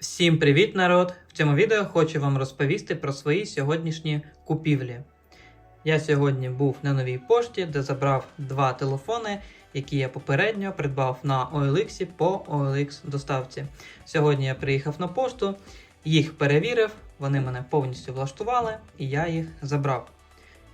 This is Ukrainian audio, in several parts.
Всім привіт, народ! В цьому відео хочу вам розповісти про свої сьогоднішні купівлі. Я сьогодні був на новій пошті, де забрав два телефони, які я попередньо придбав на OLX по OLX доставці. Сьогодні я приїхав на пошту, їх перевірив, вони мене повністю влаштували і я їх забрав.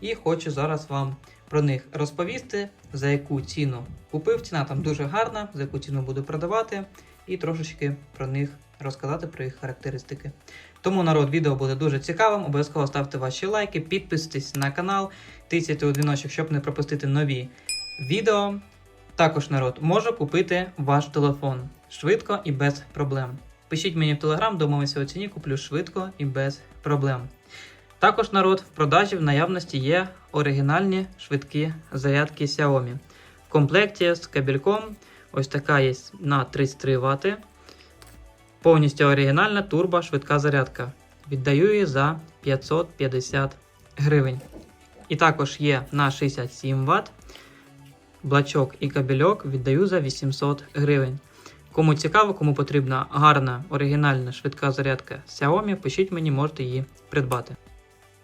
І хочу зараз вам про них розповісти, за яку ціну купив. Ціна там дуже гарна, за яку ціну буду продавати, і трошечки про них розказати про їх характеристики. Тому народ відео буде дуже цікавим. Обов'язково ставте ваші лайки, підписуйтесь на канал, тисяйте у дзвіночок, щоб не пропустити нові відео. Також народ може купити ваш телефон швидко і без проблем. Пишіть мені в телеграм, домовимося у ціні, куплю швидко і без проблем. Також народ в продажі в наявності є оригінальні швидкі зарядки Xiaomi. В комплекті з кабельком ось така є на 33 Вт. Повністю оригінальна турбо швидка зарядка. Віддаю її за 550 гривень. І також є на 67 Вт. Блачок і кабельок віддаю за 800 гривень. Кому цікаво, кому потрібна гарна оригінальна швидка зарядка Xiaomi, пишіть мені, можете її придбати.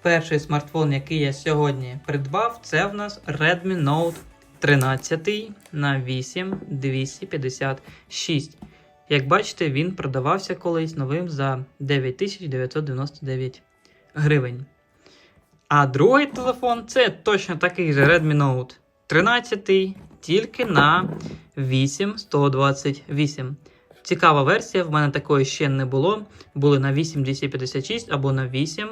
Перший смартфон, який я сьогодні придбав, це в нас Redmi Note 13 на 8256. Як бачите, він продавався колись новим за 9999 гривень. А другий телефон це точно такий же Redmi Note 13, тільки на 8128. Цікава версія, в мене такої ще не було. Були на 8256 або на 8,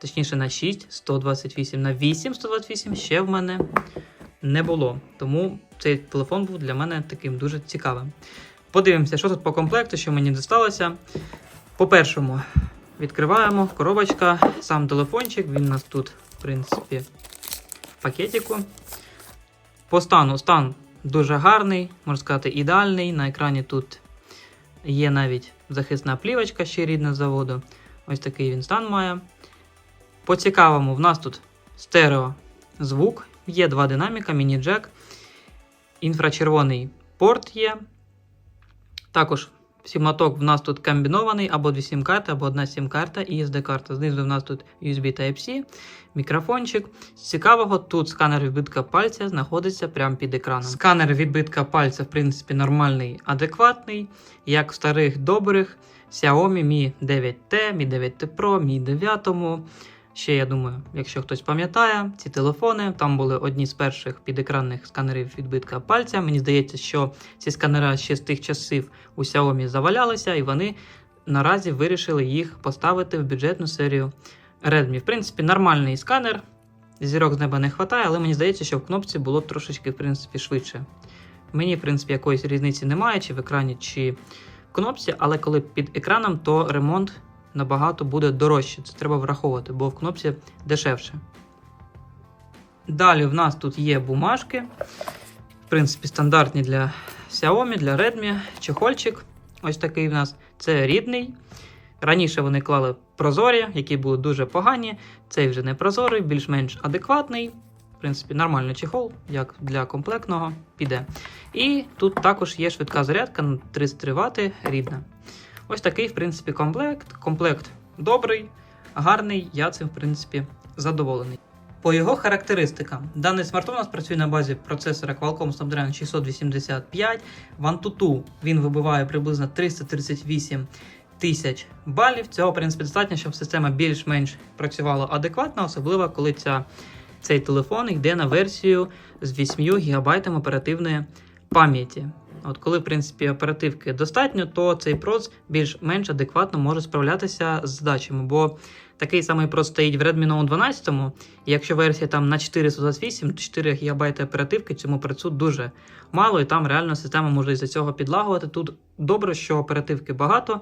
точніше на 6, 128. На 8 128 ще в мене не було. Тому цей телефон був для мене таким дуже цікавим. Подивимося, що тут по комплекту, що мені досталося. По-першому, відкриваємо коробочка, сам телефончик, він у нас тут, в принципі, в пакетику. По стану стан дуже гарний, можна сказати, ідеальний. На екрані тут є навіть захисна плівочка ще рідна з заводу. Ось такий він стан має. По цікавому, в нас тут стерео звук, є два динаміка, міні-джек, інфрачервоний порт є. Також сім-лоток в нас тут комбінований, або дві сім-карти, або одна сім-карта і SD-карта. Знизу в нас тут USB Type-C, мікрофончик. З цікавого, тут сканер відбитка пальця знаходиться прямо під екраном. Сканер відбитка пальця, в принципі, нормальний, адекватний, як в старих добрих Xiaomi Mi 9T, Mi 9T Pro, Mi 9. Ще, я думаю, якщо хтось пам'ятає, ці телефони там були одні з перших підекранних сканерів відбитка пальця. Мені здається, що ці сканери ще з тих часів у Xiaomi завалялися, і вони наразі вирішили їх поставити в бюджетну серію Redmi. В принципі, нормальний сканер. Зірок з неба не вистачає, але мені здається, що в кнопці було трошечки в принципі, швидше. Мені, в принципі, якоїсь різниці немає, чи в екрані, чи в кнопці, але коли під екраном, то ремонт набагато буде дорожче. Це треба враховувати, бо в кнопці дешевше. Далі в нас тут є бумажки. В принципі, стандартні для Xiaomi, для Redmi, чехольчик. Ось такий в нас. Це рідний. Раніше вони клали прозорі, які були дуже погані. Цей вже не прозорий, більш-менш адекватний. В принципі, нормальний чехол, як для комплектного, піде. І тут також є швидка зарядка на 33 Вт рідна. Ось такий, в принципі, комплект. Комплект добрий, гарний. Я цим, в принципі, задоволений. По його характеристикам, даний смартфон у нас працює на базі процесора Qualcomm Snapdragon 685. В Antutu він вибиває приблизно 338 тисяч балів. Цього, в принципі, достатньо, щоб система більш-менш працювала адекватно, особливо коли ця, цей телефон йде на версію з 8 ГБ оперативної пам'яті. От коли, в принципі, оперативки достатньо, то цей проц більш-менш адекватно може справлятися з задачами. Бо такий самий проц стоїть в Redmi Note 12, і якщо версія там на 428, то 4 ГБ оперативки цьому працю дуже мало, і там реально система може із-за цього підлагувати. Тут добре, що оперативки багато,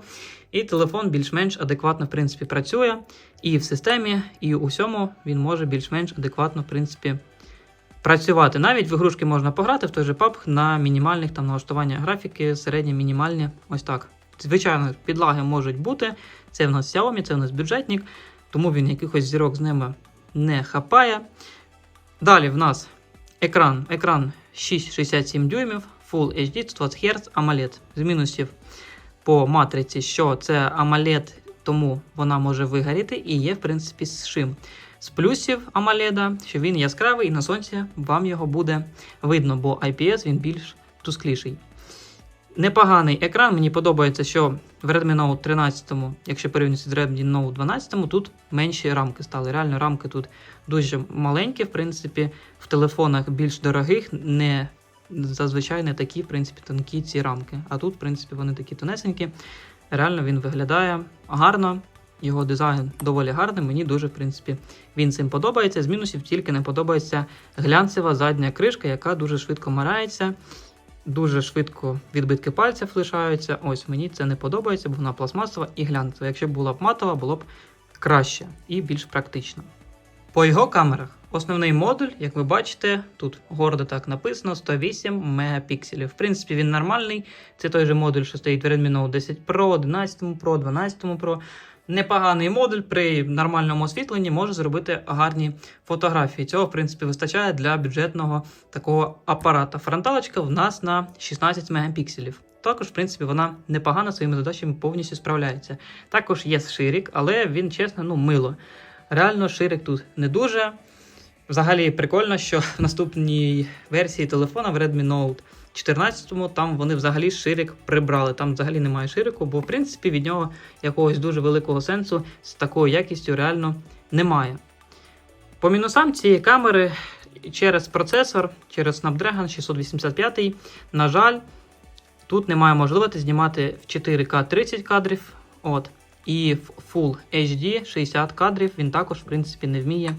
і телефон більш-менш адекватно в принципі, працює. І в системі, і у всьому він може більш-менш адекватно, в принципі, працювати. Навіть в ігрушки можна пограти в той же PUBG на мінімальних там налаштування графіки, середні, мінімальні. Ось так. Звичайно, підлаги можуть бути. Це в нас Xiaomi, це в нас бюджетник, тому він якихось зірок з неба не хапає. Далі в нас екран. Екран 6,67 дюймів, Full HD 120 Hz AMOLED. З мінусів по матриці, що це AMOLED, тому вона може вигоріти і є, в принципі, з шим. З плюсів AMOLED, що він яскравий і на сонці вам його буде видно, бо IPS він більш тускліший. Непоганий екран. Мені подобається, що в Redmi Note 13, якщо порівнювати з Redmi Note 12, тут менші рамки стали. Реально, рамки тут дуже маленькі, в принципі, в телефонах більш дорогих, не зазвичай не такі, в принципі, тонкі ці рамки. А тут, в принципі, вони такі тонесенькі. Реально він виглядає гарно. Його дизайн доволі гарний. Мені дуже, в принципі, він цим подобається. З мінусів тільки не подобається глянцева задня кришка, яка дуже швидко марається. Дуже швидко відбитки пальців лишаються. Ось мені це не подобається, бо вона пластмасова і глянцева. Якщо б була б матова, було б краще і більш практично. По його камерах основний модуль, як ви бачите, тут гордо так написано 108 мегапікселів. В принципі, він нормальний. Це той же модуль, що стоїть в Redmi Note 10 Pro, 11 Pro, 12 Pro. Непоганий модуль при нормальному освітленні може зробити гарні фотографії. Цього, в принципі, вистачає для бюджетного такого апарата. Фронталочка в нас на 16 мегапікселів. Також, в принципі, вона непогано своїми задачами повністю справляється. Також є ширик, але він, чесно, ну, мило. Реально, ширик тут не дуже. Взагалі прикольно, що в наступній версії телефона в Redmi Note 14 там вони взагалі ширик прибрали. Там взагалі немає ширику, бо в принципі від нього якогось дуже великого сенсу з такою якістю реально немає. По мінусам цієї камери через процесор, через Snapdragon 685, на жаль, тут немає можливості знімати в 4К 30 кадрів. От. І в Full HD 60 кадрів він також, в принципі, не вміє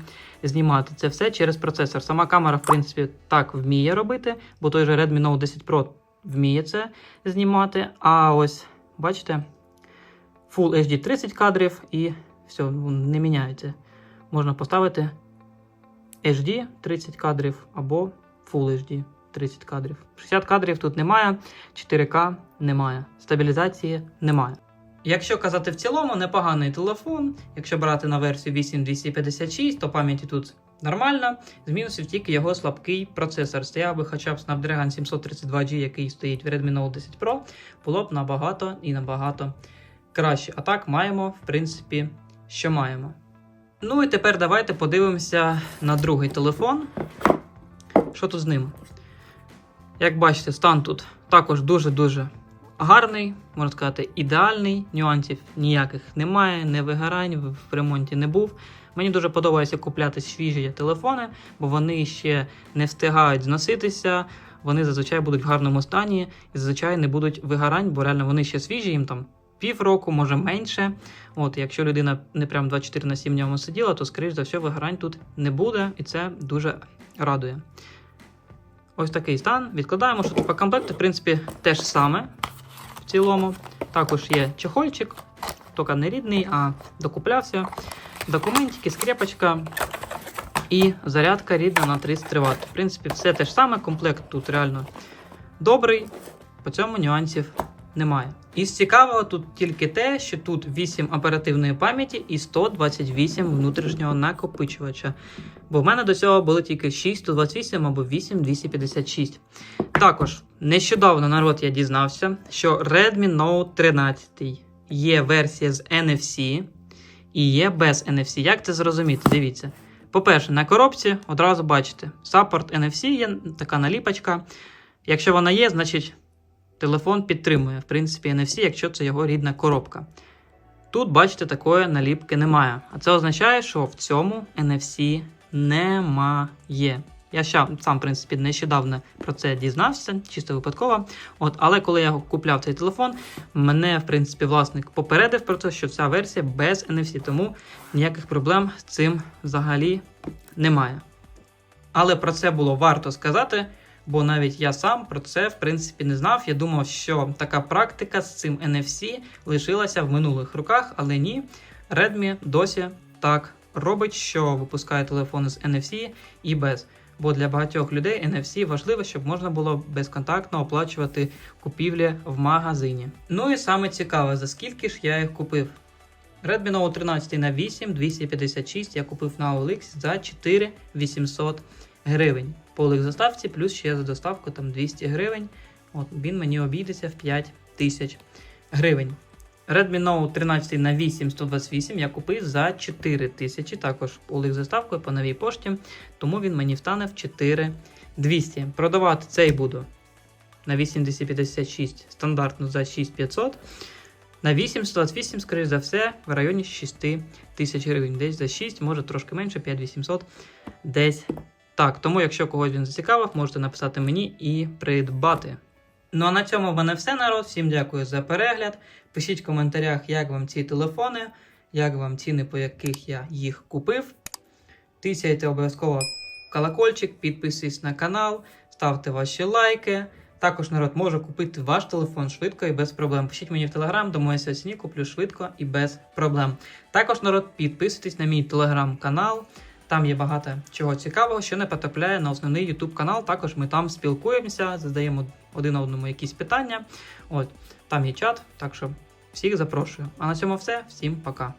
знімати. Це все через процесор. Сама камера, в принципі, так вміє робити, бо той же Redmi Note 10 Pro вміє це знімати. А ось, бачите, Full HD 30 кадрів і все, не міняється. Можна поставити HD 30 кадрів або Full HD 30 кадрів. 60 кадрів тут немає, 4К немає, стабілізації немає. Якщо казати в цілому, непоганий телефон. Якщо брати на версію 8256, то пам'яті тут нормально. З мінусів тільки його слабкий процесор. Стояв би хоча б Snapdragon 732G, який стоїть в Redmi Note 10 Pro, було б набагато і набагато краще. А так маємо, в принципі, що маємо. Ну і тепер давайте подивимося на другий телефон. Що тут з ним? Як бачите, стан тут також дуже-дуже гарний, можна сказати, ідеальний. Нюансів ніяких немає, не вигорань, в ремонті не був. Мені дуже подобається купляти свіжі телефони, бо вони ще не встигають зноситися. Вони зазвичай будуть в гарному стані і зазвичай не будуть вигорань, бо реально вони ще свіжі, їм там півроку, може менше. От, якщо людина не прям 24 на 7 в ньому сиділа, то скоріш за все вигорань тут не буде, і це дуже радує. Ось такий стан. Відкладаємо, що по комплекту, в принципі, те ж саме в цілому. Також є чехольчик, тільки не рідний, а докуплявся. Документики, скрепочка і зарядка рідна на 33 Вт. В принципі, все те ж саме. Комплект тут реально добрий, по цьому нюансів немає. Із цікавого тут тільки те, що тут 8 оперативної пам'яті і 128 внутрішнього накопичувача. Бо в мене до цього були тільки 6 128 або 8 256. Також нещодавно народ я дізнався, що Redmi Note 13 є версія з NFC і є без NFC. Як це зрозуміти? Дивіться. По-перше, на коробці одразу бачите, саппорт NFC є така наліпочка. Якщо вона є, значить телефон підтримує, в принципі, NFC, якщо це його рідна коробка. Тут, бачите, такої наліпки немає. А це означає, що в цьому NFC немає. Я ще, сам, в принципі, нещодавно про це дізнався, чисто випадково. От, але коли я купляв цей телефон, мене, в принципі, власник попередив про те, що ця версія без NFC, тому ніяких проблем з цим взагалі немає. Але про це було варто сказати, бо навіть я сам про це в принципі не знав. Я думав, що така практика з цим NFC лишилася в минулих роках, але ні. Redmi досі так робить, що випускає телефони з NFC і без. Бо для багатьох людей NFC важливо, щоб можна було безконтактно оплачувати купівлі в магазині. Ну і саме цікаве, за скільки ж я їх купив. Redmi Note 13 на 8 256 я купив на OLX за 4 800 гривень. По OLX заставці, плюс ще за доставку там 200 гривень. От, він мені обійдеться в 5 тисяч гривень. Redmi Note 13 на 8 128 я купив за 4 тисячі, також з заставкою по новій пошті, тому він мені втане в 4200. Продавати цей буду на 8256 стандартно за 6500. На 8 128, скоріш за все, в районі 6 тисяч гривень. Десь за 6, може трошки менше, 5800, десь так. Тому, якщо когось він зацікавив, можете написати мені і придбати. Ну а на цьому в мене все, народ. Всім дякую за перегляд. Пишіть в коментарях, як вам ці телефони, як вам ціни, по яких я їх купив. Тисяйте обов'язково колокольчик, підписуйтесь на канал, ставте ваші лайки. Також народ може купити ваш телефон швидко і без проблем. Пишіть мені в телеграм, домовися ціні, куплю швидко і без проблем. Також народ підписуйтесь на мій телеграм-канал. Там є багато чого цікавого, що не потрапляє на основний YouTube канал. Також ми там спілкуємося, задаємо один одному якісь питання. От там є чат, так що всіх запрошую. А на цьому все. Всім пока.